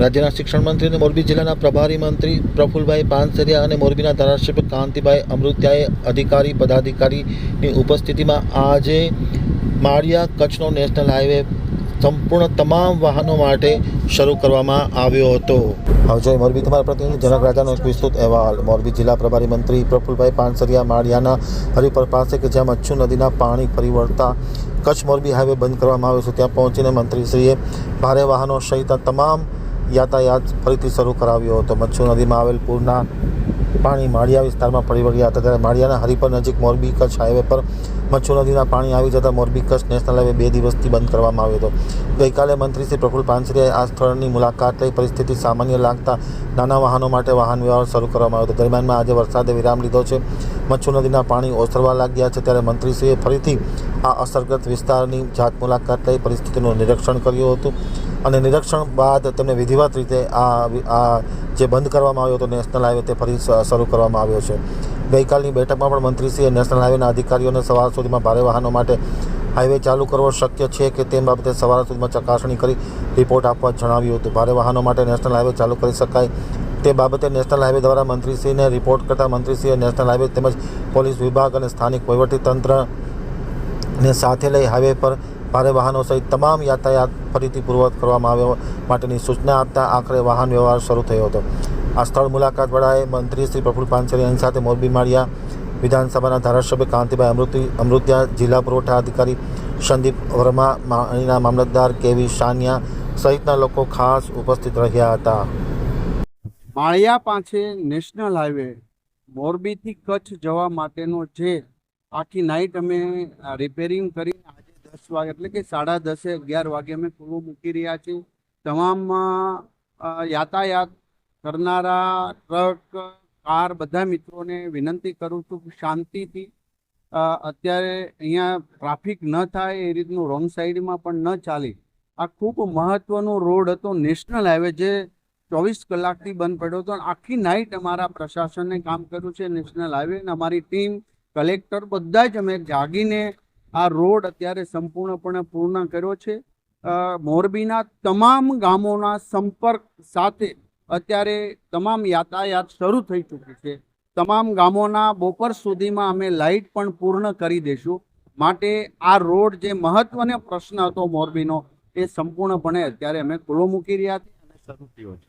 રાજ્યના શિક્ષણ મંત્રી અને મોરબી જિલ્લાના પ્રભારી મંત્રી પ્રફુલભાઈ પાનસરિયા અને મોરબીના ધારાસભ્ય કાંતિભાઈ અમૃત્યાએ અધિકારી, પદાધિકારીની ઉપસ્થિતિમાં આજે માળિયા કચ્છનો નેશનલ હાઈવે સંપૂર્ણ તમામ વાહનો માટે શરૂ કરવામાં આવ્યો હતો. હવે મોરબી તમારા પ્રતિનિધિ જનક રાજાનો એક વિસ્તૃત અહેવાલ. મોરબી જિલ્લા પ્રભારી મંત્રી પ્રફુલભાઈ પાનસરિયા માળિયાના હરિપર પાસે કે જ્યાં મચ્છુ નદીના પાણી ફરી વળતા કચ્છ મોરબી હાઈવે બંધ કરવામાં આવ્યો છે, ત્યાં પહોંચીને મંત્રીશ્રીએ ભારે વાહનો સહિતના તમામ યાતાયાત ફરીથી શરૂ કરાવ્યો હતો. મચ્છુ નદીમાં આવેલ પૂરના પાણી માળિયા વિસ્તારમાં ફરી વળ્યા હતા. ત્યારે માળિયાના હરિપર નજીક મોરબી કચ્છ હાઈવે પર મચ્છુ નદીના પાણી આવી જતાં મોરબી કચ્છ નેશનલ હાઈવે બે દિવસથી બંધ કરવામાં આવ્યો હતો. ગઈકાલે મંત્રી શ્રી પ્રફુલ પાનસરીએ આ સ્થળની મુલાકાત લઈ પરિસ્થિતિ સામાન્ય લાગતા નાના વાહનો માટે વાહન વ્યવહાર શરૂ કરવામાં આવ્યો હતો. દરમિયાનમાં આજે વરસાદે વિરામ લીધો છે. મચ્છુ નદીના પાણી ઓસરવા લાગ્યા છે. ત્યારે મંત્રીશ્રીએ ફરીથી આ અસરગ્રસ્ત વિસ્તારની જાત મુલાકાત લઈ પરિસ્થિતિનું નિરીક્ષણ કર્યું હતું. અને નિરીક્ષણ બાદ તેમને વિધિવત રીતે આ આ જે બંધ કરવામાં આવ્યો હતો નેશનલ હાઈવે તે ફરી શરૂ કરવામાં આવ્યો છે. ગઈકાલની બેઠકમાં પણ મંત્રીશ્રીએ નેશનલ હાઈવેના અધિકારીઓને સવાર સુધીમાં ભારે વાહનો માટે હાઈવે ચાલુ કરવો શક્ય છે કે તેમ બાબતે સવાર સુધીમાં ચકાસણી કરી રિપોર્ટ આપવા જણાવ્યું હતું. ભારે વાહનો માટે નેશનલ હાઈવે ચાલુ કરી શકાય તે બાબતે નેશનલ હાઈવે દ્વારા મંત્રીશ્રીને રિપોર્ટ કરતા મંત્રીશ્રીએ નેશનલ હાઈવે તેમજ પોલીસ વિભાગ અને સ્થાનિક વહીવટીતંત્રને સાથે લઈ હાઈવે પર ભારે વાહનો સહિત તમામ યાતાયાત ફરીથી પૂર્વવત કરવામાં આવ્યો માટેની સૂચના આપતા આખરે વાહન વ્યવહાર શરૂ થયો હતો. આ સ્થળ મુલાકાત વેળાએ મંત્રી શ્રી પ્રફુલ પાનસરિયાની સાથે મોરબી માળિયા વિધાનસભાના ધારાસભ્ય કાંતિભાઈ અમૃતિ અમૃત્યા, જિલ્લા પુરવઠા અધિકારી સંદીપ વર્મા, માણીના મામલતદાર કેવી શાનિયા સહિતના લોકો ખાસ ઉપસ્થિત રહ્યા હતા. માળિયા પાસે નેશનલ હાઈવે મોરબીથી કચ્છ જવા માટેનો જે આખી નાઇટ અમે રિપેરિંગ આજે દસ વાગે એટલે કે સાડા દસે, અગિયાર વાગે અમે ખુલ્લું મૂકી રહ્યા છીએ. તમામ યાતાયાત કરનારા, ટ્રક, કાર બધા મિત્રોને વિનંતી કરું છું શાંતિથી અત્યારે અહીંયા ટ્રાફિક ન થાય, એ રીતનું રોંગ સાઈડમાં પણ ન ચાલે. આ ખૂબ મહત્ત્વનો રોડ હતો, નેશનલ હાઈવે, જે ચોવીસ કલાકથી બંધ પડ્યો હતો. આખી નાઇટ અમારા પ્રશાસને કામ કર્યું છે નેશનલ હાઈવે. અમારી ટીમ, કલેક્ટર બધા જ અમે જાગીને આ રોડ અત્યારે સંપૂર્ણપણે પૂર્ણ કર્યો છે. મોરબીના તમામ ગામોના સંપર્ક સાથે અત્યારે તમામ યાતાયાત શરૂ થઈ ચૂકી છે. તમામ ગામોના બપોર સુધીમાં અમે લાઇટ પણ પૂર્ણ કરી દઈશું. માટે આ રોડ જે મહત્વનો પ્રશ્ન હતો મોરબીનો, એ સંપૂર્ણપણે અત્યારે અમે ખુલ્લો મૂકી રહ્યા છીએ અને શરૂ થયો છે.